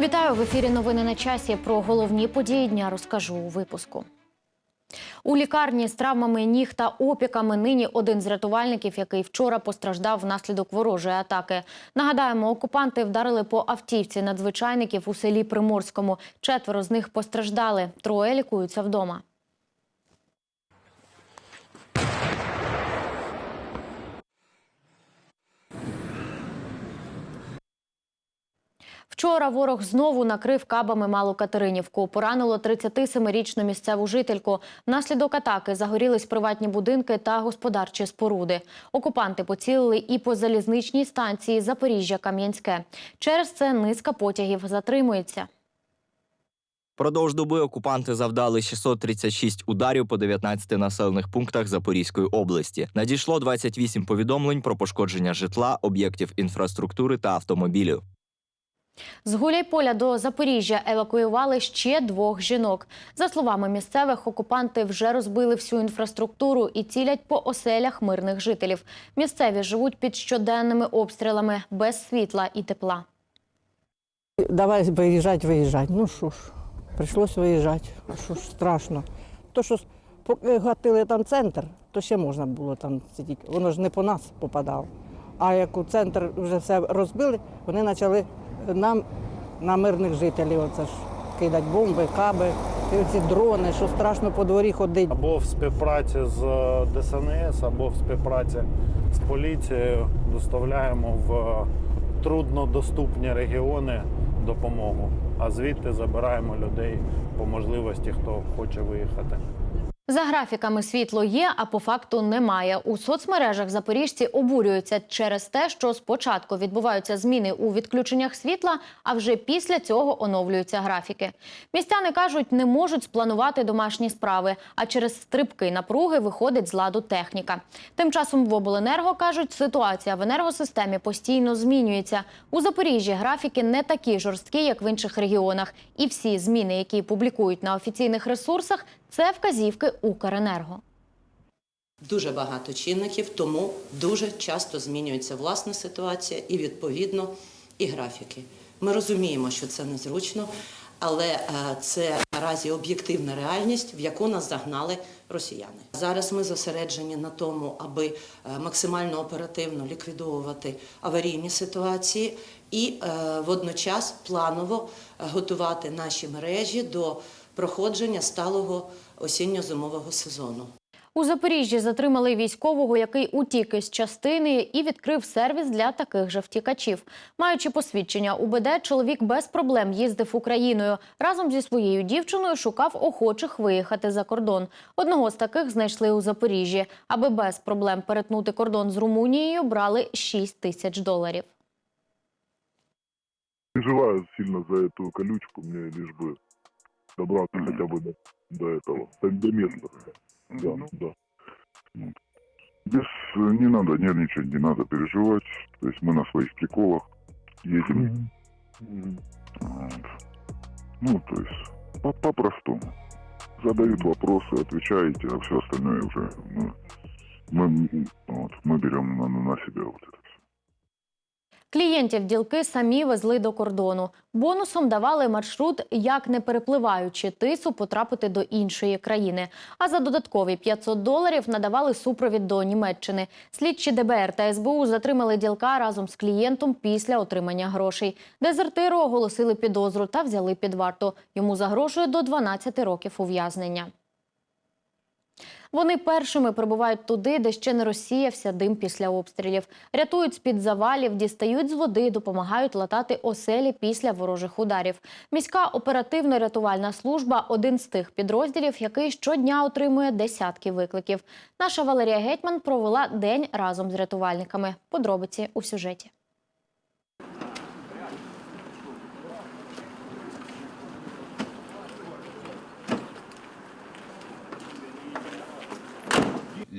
Вітаю в ефірі. Новини на часі. Про головні події дня розкажу у випуску. У лікарні з травмами ніг та опіками нині один з рятувальників, який вчора постраждав внаслідок ворожої атаки. Нагадаємо, окупанти вдарили по автівці надзвичайників у селі Приморському. Четверо з них постраждали. Троє лікуються вдома. Вчора ворог знову накрив кабами Малу Катеринівку. Поранило 37-річну місцеву жительку. Внаслідок атаки загорілись приватні будинки та господарчі споруди. Окупанти поцілили і по залізничній станції Запоріжжя-Кам'янське. Через це низка потягів затримується. Продовж доби окупанти завдали 636 ударів по 19 населених пунктах Запорізької області. Надійшло 28 повідомлень про пошкодження житла, об'єктів інфраструктури та автомобілів. З Гуляйполя до Запоріжжя евакуювали ще двох жінок. За словами місцевих, окупанти вже розбили всю інфраструктуру і цілять по оселях мирних жителів. Місцеві живуть під щоденними обстрілами без світла і тепла. Давай виїжджати, виїжджати. Ну що ж, прийшлось виїжджати. А що ж страшно. То, що поки гатили там центр, то ще можна було там сидіти. Воно ж не по нас попадало. А як у центр вже все розбили, вони почали нам, на мирних жителів, оце ж кидати бомби, каби, і оці дрони, що страшно по дворі ходити. або в співпраці з е, ДСНС, або в співпраці з поліцією доставляємо в труднодоступні регіони допомогу. А звідти забираємо людей по можливості, хто хоче виїхати. За графіками світло є, а по факту немає. У соцмережах запоріжці обурюються через те, що спочатку відбуваються зміни у відключеннях світла, а вже після цього оновлюються графіки. Містяни кажуть, не можуть спланувати домашні справи, а через стрибки напруги виходить з ладу техніка. Тим часом в обленерго кажуть, ситуація в енергосистемі постійно змінюється. У Запоріжжі графіки не такі жорсткі, як в інших регіонах. І всі зміни, які публікують на офіційних ресурсах, це вказівки Укренерго. Дуже багато чинників, тому дуже часто змінюється власна ситуація і відповідно і графіки. Ми розуміємо, що це незручно, але е, це наразі об'єктивна реальність, в яку нас загнали росіяни. Зараз ми зосереджені на тому, аби е, максимально оперативно ліквідовувати аварійні ситуації і е, водночас планово готувати наші мережі до проходження сталого осінньо-зимового сезону. У Запоріжжі затримали військового, який утік із частини і відкрив сервіс для таких же втікачів. Маючи посвідчення УБД, чоловік без проблем їздив Україною. Разом зі своєю дівчиною шукав охочих виїхати за кордон. Одного з таких знайшли у Запоріжжі. Аби без проблем перетнути кордон з Румунією, брали 6 тисяч доларів. переживаю сильно за эту колючку, мне лишь бы добраться хотя бы до, до этого, до, до места. Да, да. Вот. Без, э, не надо нервничать, не надо переживать. То есть мы на своих приколах едем. Вот. Ну, то есть по- по-простому. Задают вопросы, отвечаете, а все остальное уже мы, мы, вот, мы берем на, на себя вот это. Клієнтів ділки самі везли до кордону. Бонусом давали маршрут, як не перепливаючи тису, потрапити до іншої країни. А за додаткові 500 доларів надавали супровід до Німеччини. Слідчі ДБР та СБУ затримали ділка разом з клієнтом після отримання грошей. Дезертиру оголосили підозру та взяли під варту. Йому загрожує до 12 років ув'язнення. Вони першими прибувають туди, де ще не розсіявся дим після обстрілів. Рятують з-під завалів, дістають з води, допомагають латати оселі після ворожих ударів. Міська оперативно-рятувальна служба один з тих підрозділів, який щодня отримує десятки викликів. Наша Валерія Гетьман провела день разом з рятувальниками. Подробиці у сюжеті.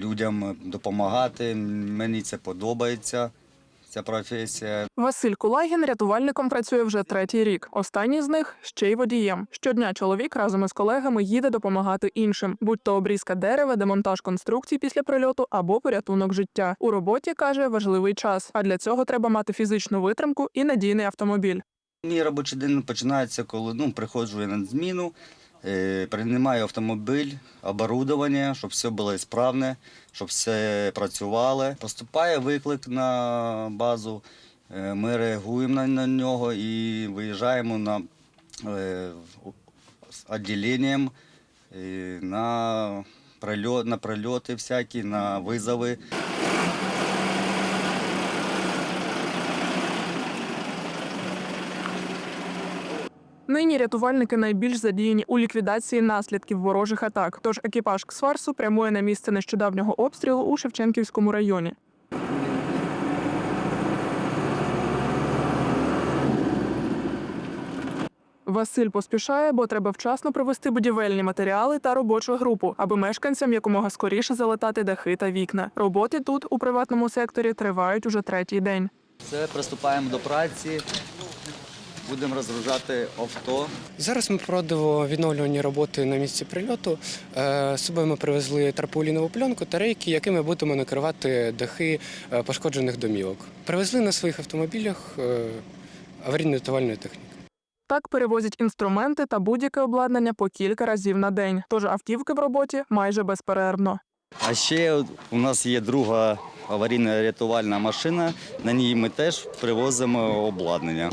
Людям допомагати. Мені це подобається, ця професія. Василь Кулагін рятувальником працює вже третій рік. Останній з них ще й водієм. Щодня чоловік разом із колегами їде допомагати іншим, будь то обрізка дерева, демонтаж конструкцій після прильоту або порятунок життя. У роботі каже важливий час. А для цього треба мати фізичну витримку і надійний автомобіль. Мій робочий день починається, коли ну, приходжу я на зміну, е, приймаю автомобіль, оборудовання, щоб все було справне, щоб все працювало. Поступає виклик на базу, е, ми реагуємо на, нього і виїжджаємо на е, відділенням е, на прильоти всякі, на визови. Нині рятувальники найбільш задіяні у ліквідації наслідків ворожих атак. Тож екіпаж Ксварсу прямує на місце нещодавнього обстрілу у Шевченківському районі. Василь поспішає, бо треба вчасно привезти будівельні матеріали та робочу групу, аби мешканцям якомога скоріше залатати дахи та вікна. Роботи тут у приватному секторі тривають уже третій день. Все, приступаємо до праці. Будемо розгружати авто. Зараз ми проводимо відновлювані роботи на місці прильоту. Е, З собою ми привезли тарпаулінову пленку та рейки, якими будемо накривати дахи е, пошкоджених домівок. Привезли на своїх автомобілях е, аварійно-рятувальної техніки. Так перевозять інструменти та будь-яке обладнання по кілька разів на день. Тож автівки в роботі майже безперервно. А ще у нас є друга аварійна рятувальна машина. На ній ми теж привозимо обладнання.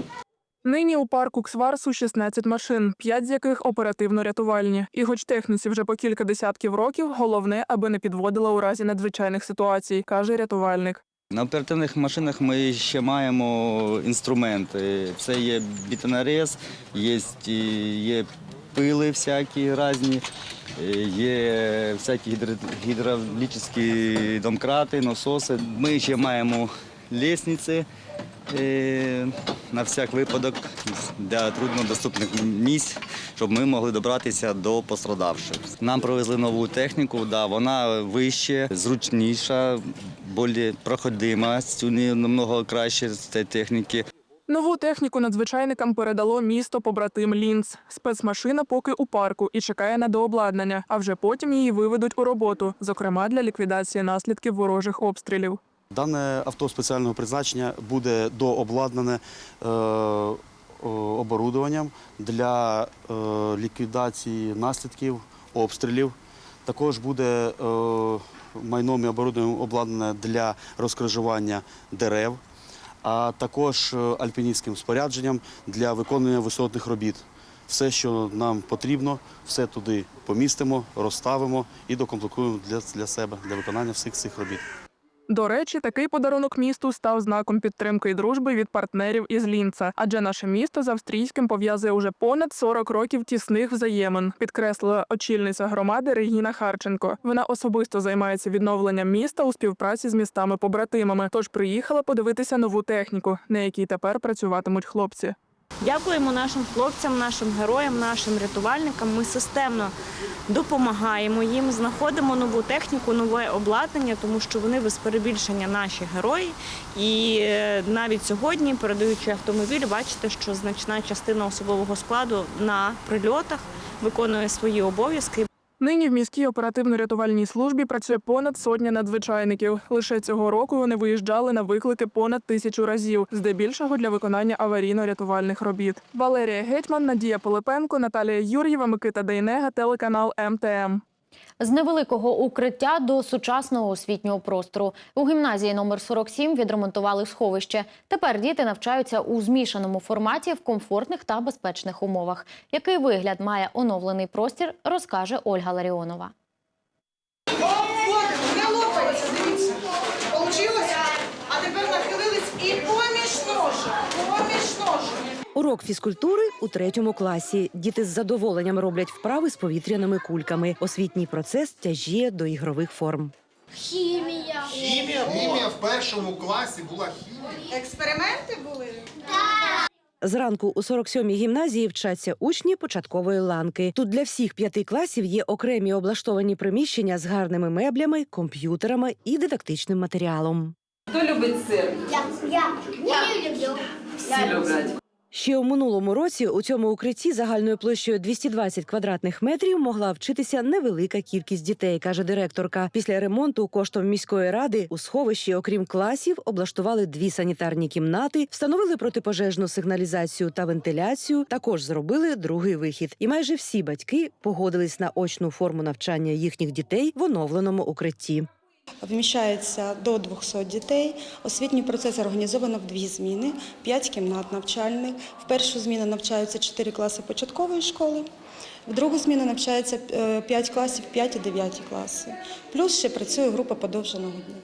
Нині у парку Ксварсу 16 машин, 5 з яких оперативно-рятувальні. І хоч техніці вже по кілька десятків років, головне, аби не підводила у разі надзвичайних ситуацій, каже рятувальник. На оперативних машинах ми ще маємо інструменти. Це є бітонарез, є, є пили всякі різні, е, є всякі гідравлічні домкрати, насоси. Ми ще маємо лісниці е, на всяк випадок для труднодоступних місць, щоб ми могли добратися до пострадавших. Нам привезли нову техніку, да, вона вище, зручніша, більш проходима, стіни намного краще з цієї техніки. Нову техніку надзвичайникам передало місто побратим Лінц. Спецмашина поки у парку і чекає на дообладнання, а вже потім її виведуть у роботу, зокрема для ліквідації наслідків ворожих обстрілів. Дане авто спеціального призначення буде дообладнане е, оборудованням для е, ліквідації наслідків обстрілів. Також буде е, майном і оборудованням обладнане для розкрижування дерев, а також альпіністським спорядженням для виконання висотних робіт. Все, що нам потрібно, все туди помістимо, розставимо і докомплектуємо для, для себе для виконання всіх цих робіт. До речі, такий подарунок місту став знаком підтримки і дружби від партнерів із Лінца, адже наше місто з австрійським пов'язує уже понад 40 років тісних взаємин, підкреслила очільниця громади Регіна Харченко. Вона особисто займається відновленням міста у співпраці з містами-побратимами. Тож приїхала подивитися нову техніку, на якій тепер працюватимуть хлопці. Дякуємо нашим хлопцям, нашим героям, нашим рятувальникам. Ми системно допомагаємо їм, знаходимо нову техніку, нове обладнання, тому що вони без перебільшення наші герої. І е, навіть сьогодні, передаючи автомобіль, бачите, що значна частина особового складу на прильотах виконує свої обов'язки. Нині в міській оперативно-рятувальній службі працює понад сотня надзвичайників. Лише цього року вони виїжджали на виклики понад тисячу разів, здебільшого для виконання аварійно-рятувальних робіт. Валерія Гетьман, Надія Полипенко, Наталія Юр'єва, Микита Дейнега, телеканал МТМ. З невеликого укриття до сучасного освітнього простору. У гімназії номер 47 відремонтували сховище. Тепер діти навчаються у змішаному форматі в комфортних та безпечних умовах. Який вигляд має оновлений простір, розкаже Ольга Ларіонова. Не лопається, дивіться. Получилось? А тепер нахилились і поміж ножок, поміж ножок. Урок фізкультури у третьому класі. Діти з задоволенням роблять вправи з повітряними кульками. Освітній процес тяжіє до ігрових форм. Хімія. Хімія, хімія в першому класі була хімія. Експерименти були? Зранку у 47-й гімназії вчаться учні початкової ланки. Тут для всіх п'яти класів є окремі облаштовані приміщення з гарними меблями, комп'ютерами і дидактичним матеріалом. Хто любить сир? Я. Я. Я люблю. Я люблю. Ще у минулому році у цьому укритті загальною площею 220 квадратних метрів могла вчитися невелика кількість дітей, каже директорка. Після ремонту коштом міської ради у сховищі, окрім класів, облаштували дві санітарні кімнати, встановили протипожежну сигналізацію та вентиляцію. Також зробили другий вихід. І майже всі батьки погодились на очну форму навчання їхніх дітей в оновленому укритті. Вміщається до 200 дітей. Освітній процес організовано в дві зміни, 5 кімнат навчальних. В першу зміну навчаються 4 класи початкової школи, в другу зміну навчається 5 класів, 5 і 9 класи. Плюс ще працює група подовженого дня.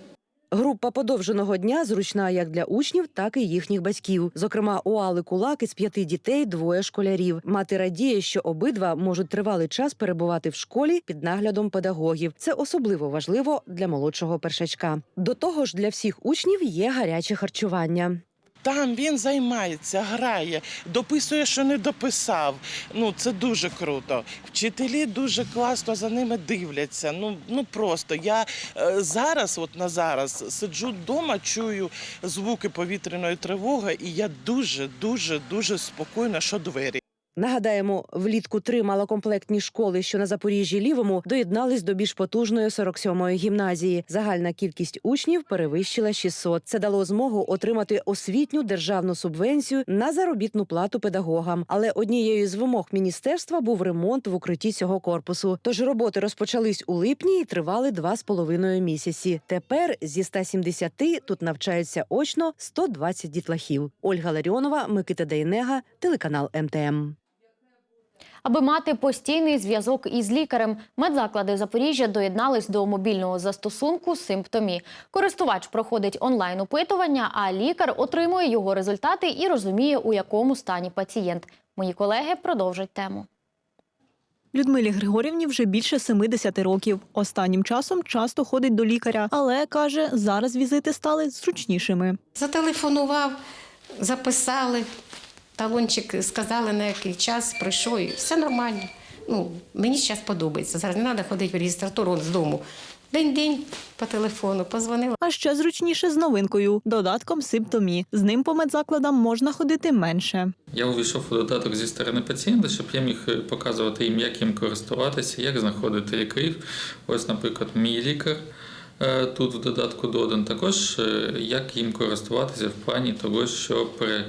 Група подовженого дня зручна як для учнів, так і їхніх батьків. Зокрема, у Али Кулак із п'яти дітей двоє школярів. Мати радіє, що обидва можуть тривалий час перебувати в школі під наглядом педагогів. Це особливо важливо для молодшого першачка. До того ж, для всіх учнів є гаряче харчування. Там він займається, грає, дописує, що не дописав. Ну це дуже круто. Вчителі дуже класно за ними дивляться. Ну ну просто я е, зараз, от на зараз, сиджу вдома, чую звуки повітряної тривоги, і я дуже, дуже, дуже спокійна, що двері. Нагадаємо, влітку три малокомплектні школи, що на Запоріжжі лівому, доєднались до більш потужної 47-ї гімназії. Загальна кількість учнів перевищила 600. Це дало змогу отримати освітню державну субвенцію на заробітну плату педагогам. Але однією з вимог міністерства був ремонт в укритті цього корпусу. Тож роботи розпочались у липні і тривали два з половиною місяці. Тепер зі 170 тут навчаються очно 120 дітлахів. Ольга Ларіонова, Микита Дейнега, телеканал МТМ. Аби мати постійний зв'язок із лікарем, медзаклади Запоріжжя доєднались до мобільного застосунку Симптомі. Користувач проходить онлайн опитування, а лікар отримує його результати і розуміє, у якому стані пацієнт. Мої колеги продовжать тему. Людмилі Григорівні вже більше 70 років. Останнім часом часто ходить до лікаря, але каже, зараз візити стали зручнішими. Зателефонував, записали, талончик сказали, на який час прийшов, і все нормально. Ну, мені зараз подобається. Зараз не треба ходити в реєстратуру з дому. День-день по телефону позвонила. А ще зручніше з новинкою додатком Симптомі. З ним по медзакладам можна ходити менше. Я увійшов у додаток зі сторони пацієнта, щоб я міг е, показувати їм, як їм користуватися, як знаходити лікарів. Ось, наприклад, мій лікар е, тут в додатку додан. Також е, як їм користуватися в плані того, щоб е,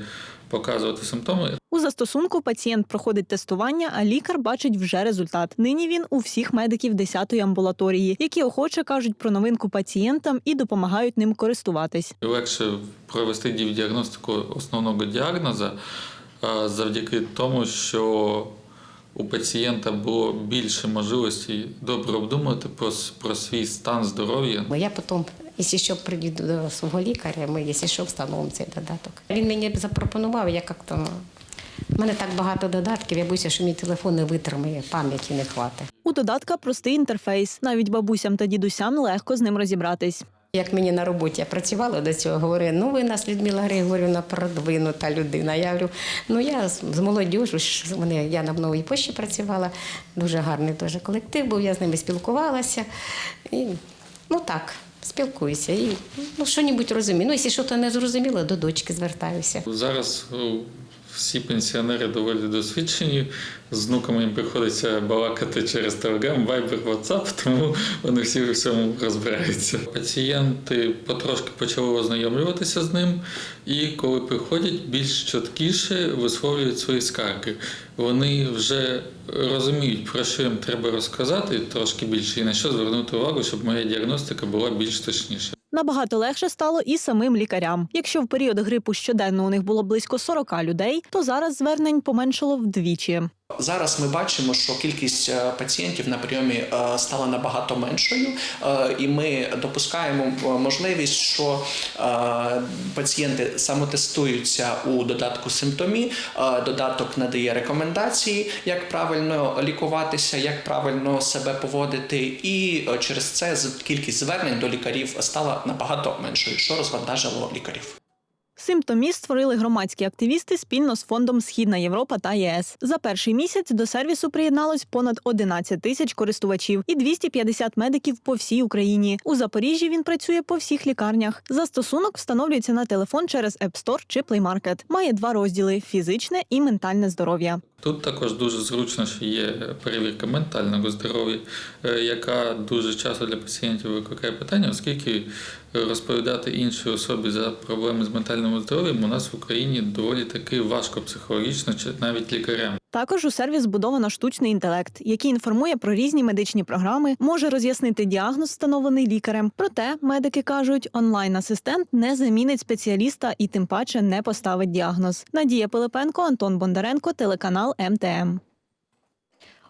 показувати симптоми. У застосунку пацієнт проходить тестування, а лікар бачить вже результат. Нині він у всіх медиків 10-ї амбулаторії, які охоче кажуть про новинку пацієнтам і допомагають ним користуватись. Легше провести діагностику основного діагноза е, завдяки тому, що у пацієнта було більше можливостей добре обдумати про, про свій стан здоров'я. Бо я потім, якщо що, приїду до свого лікаря, ми, якщо що, встановимо цей додаток. Він мені запропонував, я як-то. ну, в мене так багато додатків, я боюся, що мій телефон не витримає, пам'яті не хватить. У додатка простий інтерфейс. Навіть бабусям та дідусям легко з ним розібратись. Як мені на роботі я працювала до цього, говорю, ну ви нас, Людмила Григорівна, продвинута людина. Я говорю, ну я з ж мене, я на новій пошті працювала, дуже гарний теж колектив був, я з ними спілкувалася. І, ну так, спілкуюся. І ну, що-небудь розумію. Ну, якщо щось не зрозуміло, до дочки звертаюся. Зараз о, всі пенсіонери доволі досвідчені. З внуками їм приходиться балакати через Telegram, Viber, WhatsApp, тому вони всі у всьому розбираються. Пацієнти потрошки почали ознайомлюватися з ним, і коли приходять, більш чіткіше висловлюють свої скарги. Вони вже розуміють, про що їм треба розказати трошки більше і на що звернути увагу, щоб моя діагностика була більш точніша. Набагато легше стало і самим лікарям. Якщо в період грипу щоденно у них було близько 40 людей, то зараз звернень поменшало вдвічі. Зараз ми бачимо, що кількість е, пацієнтів на прийомі е, стала набагато меншою, е, і ми допускаємо можливість, що пацієнти самотестуються у додатку симптомі. Додаток надає рекомендації, як правильно лікуватися, як правильно себе поводити, і через це кількість звернень до лікарів стала набагато меншою, що розвантажило лікарів. Симптоміст створили громадські активісти спільно з фондом Східна Європа та ЄС. За перший місяць до сервісу приєдналось понад 11 тисяч користувачів і 250 медиків по всій Україні. У Запоріжжі він працює по всіх лікарнях. Застосунок встановлюється на телефон через App Store чи Play Market. Має два розділи: фізичне і ментальне здоров'я. Тут також дуже зручно, що є перевірка ментального здоров'я, е, яка дуже часто для пацієнтів викликає питання, оскільки розповідати іншій особі за проблеми з ментальним здоров'ям у нас в Україні доволі таки важко психологічно чи навіть лікарям. Також у сервіс збудовано штучний інтелект, який інформує про різні медичні програми, може роз'яснити діагноз, встановлений лікарем. Проте медики кажуть, онлайн-асистент не замінить спеціаліста і тим паче не поставить діагноз. Надія Пилипенко, Антон Бондаренко, телеканал МТМ.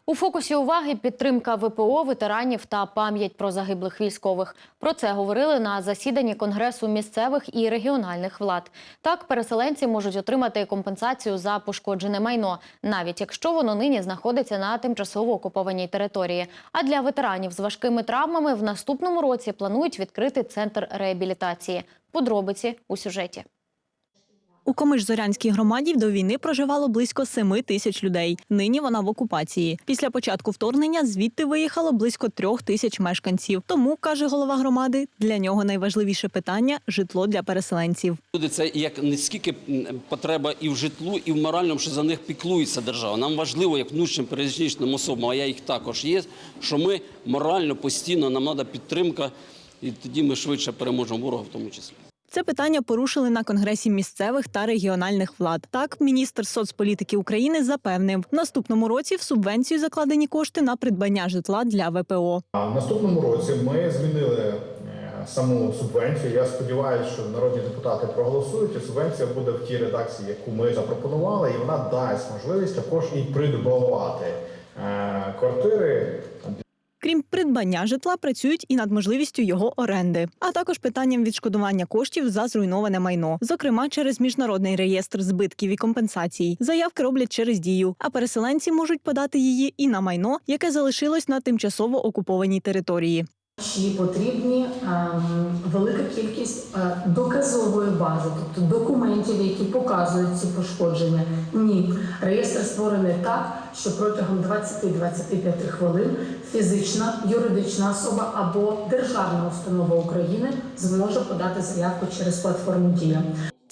У фокусі уваги підтримка ВПО, ветеранів та пам'ять про загиблих військових. Про це говорили на засіданні Конгресу місцевих і регіональних влад. Так, переселенці можуть отримати компенсацію за пошкоджене майно, навіть якщо воно нині знаходиться на тимчасово окупованій території. А для ветеранів з важкими травмами в наступному році планують відкрити центр реабілітації. Подробиці у сюжеті. У Комиш-Зорянській громаді до війни проживало близько 7 тисяч людей. Нині вона в окупації. Після початку вторгнення звідти виїхало близько трьох тисяч мешканців. Тому каже голова громади, для нього найважливіше питання житло для переселенців. Люди це як не скільки потреба і в житлу, і в моральному, що за них піклується держава. Нам важливо, як внутрішнім пересічним особам, а я їх також є, що ми морально постійно нам треба підтримка, і тоді ми швидше переможемо ворога в тому числі. Це питання порушили на конгресі місцевих та регіональних влад. Так, міністр соцполітики України запевнив, в наступному році в субвенцію закладені кошти на придбання житла для ВПО. В наступному році ми змінили е, саму субвенцію. Я сподіваюся, що народні депутати проголосують. і Субвенція буде в тій редакції, яку ми запропонували, і вона дасть можливість також і придбавати е, квартири Крім придбання житла, працюють і над можливістю його оренди, а також питанням відшкодування коштів за зруйноване майно, зокрема через міжнародний реєстр збитків і компенсацій. Заявки роблять через дію, а переселенці можуть подати її і на майно, яке залишилось на тимчасово окупованій території. Чи потрібні ем, велика кількість е, доказової бази, тобто документів, які показують ці пошкодження? Ні, реєстр створений так, що протягом 20-25 хвилин фізична, юридична особа або державна установа України зможе подати заявку через платформу Дія.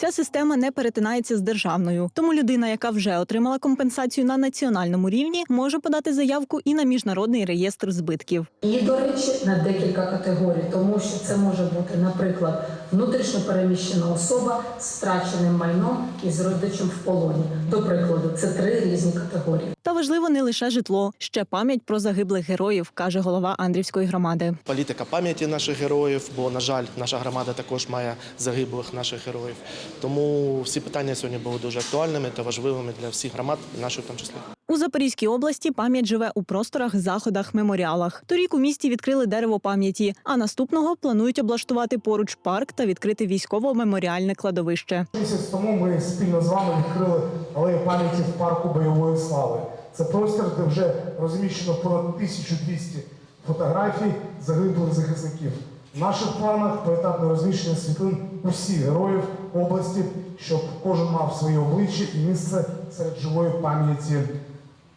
Ця система не перетинається з державною, тому людина, яка вже отримала компенсацію на національному рівні, може подати заявку і на міжнародний реєстр збитків. І, до речі, на декілька категорій, тому що це може бути, наприклад, внутрішньо переміщена особа з втраченим майном і з родичем в полоні. До прикладу, це три різні категорії. Та важливо не лише житло, ще пам'ять про загиблих героїв, каже голова Андрівської громади. політика пам'яті наших героїв, бо, на жаль, наша громада також має загиблих наших героїв. Тому всі питання сьогодні були дуже актуальними та важливими для всіх громад, і нашої в тому числі. У Запорізькій області пам'ять живе у просторах, заходах, меморіалах. Торік у місті відкрили дерево пам'яті, а наступного планують облаштувати поруч парк та відкрити військово-меморіальне кладовище. Місяць тому ми спільно з вами відкрили алею пам'яті в парку бойової слави. Це простір, де вже розміщено понад 1200 фотографій загиблих захисників. В наших планах поетапне розміщення світлин усіх героїв області, щоб кожен мав своє обличчя і місце серед живої пам'яті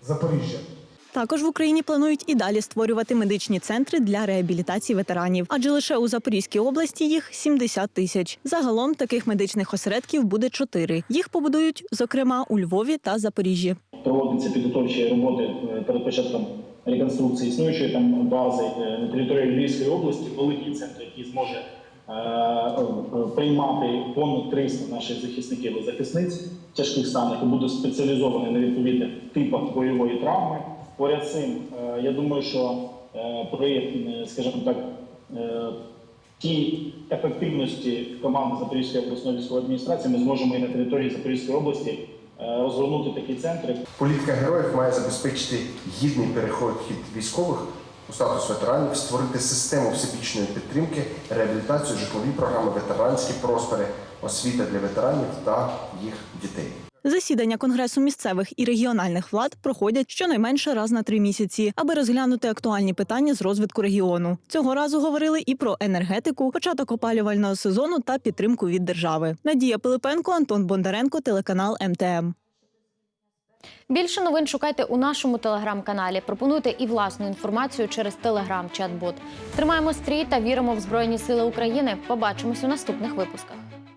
Запоріжжя. Також в Україні планують і далі створювати медичні центри для реабілітації ветеранів, адже лише у Запорізькій області їх 70 тисяч. Загалом таких медичних осередків буде чотири. Їх побудують, зокрема, у Львові та Запоріжжі. проводяться підготовчі роботи е, перед початком реконструкції існуючої там бази е, на території Львівської області, великий центр, який зможе е, приймати понад 300 наших захисників і захисниць тяжких станах і буде спеціалізований на відповідних типах бойової травми. Поряд з цим, е, я думаю, що е, при, е, скажімо так, тій ефективності команди Запорізької обласної військової адміністрації ми зможемо і на території Запорізької області розгорнути такі центри. Політика героїв має забезпечити гідний переход військових у статус ветеранів, створити систему всебічної підтримки, реабілітацію, житлові програми, ветеранські простори, освіта для ветеранів та їх дітей. Засідання Конгресу місцевих і регіональних влад проходять щонайменше раз на три місяці, аби розглянути актуальні питання з розвитку регіону. Цього разу говорили і про енергетику, початок опалювального сезону та підтримку від держави. Надія Пилипенко, Антон Бондаренко, телеканал МТМ. Більше новин шукайте у нашому телеграм-каналі. Пропонуйте і власну інформацію через телеграм-чат-бот. Тримаємо стрій та віримо в Збройні Сили України. Побачимось у наступних випусках.